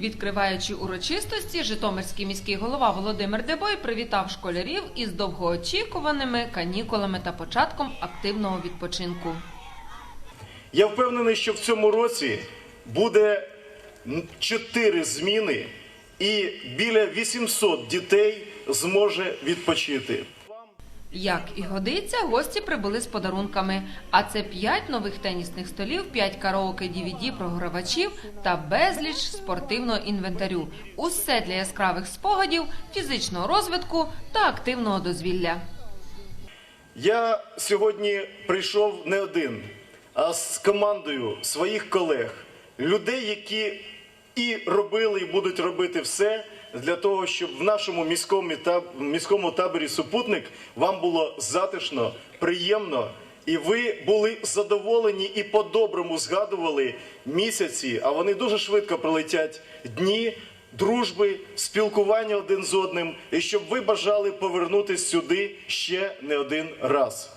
Відкриваючи урочистості, Житомирський міський голова Володимир Дебой привітав школярів із довгоочікуваними канікулами та початком активного відпочинку. Я впевнений, що в цьому році буде чотири зміни, і біля 800 дітей зможе відпочити. Як і годиться, гості прибули з подарунками. А це 5 нових тенісних столів, 5 караоке dvd програвачів та безліч спортивного інвентарю. Усе для яскравих спогадів, фізичного розвитку та активного дозвілля. Я сьогодні прийшов не один, а з командою своїх колег, людей, які і робили, і будуть робити все для того, щоб в нашому міському, міському таборі супутник вам було затишно, приємно. І ви були задоволені і по-доброму згадували місяці, а вони дуже швидко пролетять дні дружби, спілкування один з одним, і щоб ви бажали повернутися сюди ще не один раз.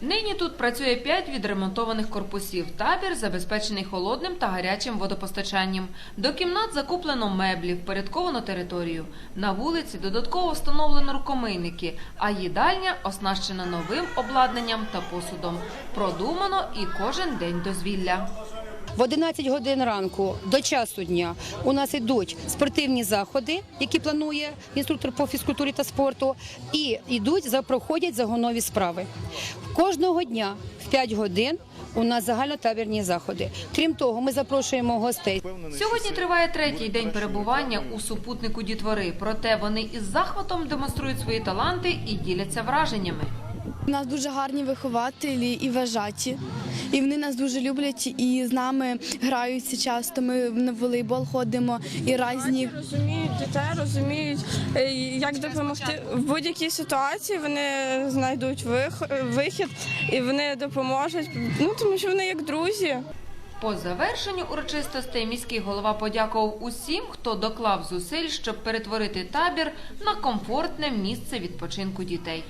Нині тут працює 5 відремонтованих корпусів. Табір забезпечений холодним та гарячим водопостачанням. До кімнат закуплено меблі, впорядковано територію. На вулиці додатково встановлено рукомийники, а їдальня оснащена новим обладнанням та посудом. Продумано і кожен день дозвілля. В 11 годин ранку до часу дня у нас йдуть спортивні заходи, які планує інструктор по фізкультурі та спорту, і йдуть проходять загонові справи. Кожного дня в 5 годин у нас загальнотабірні заходи. Крім того, ми запрошуємо гостей. Сьогодні триває третій день перебування у супутнику дітвори. Проте вони із захватом демонструють свої таланти і діляться враженнями. У нас дуже гарні вихователі і вважаті. І вони нас дуже люблять і з нами граються часто. Ми на волейбол ходимо і різні. розуміють дітей, розуміють, е, як допомогти в будь-якій ситуації. Вони знайдуть вихід і вони допоможуть. Ну тому що вони як друзі. По завершенню урочистостей міський голова подякував усім, хто доклав зусиль, щоб перетворити табір на комфортне місце відпочинку дітей.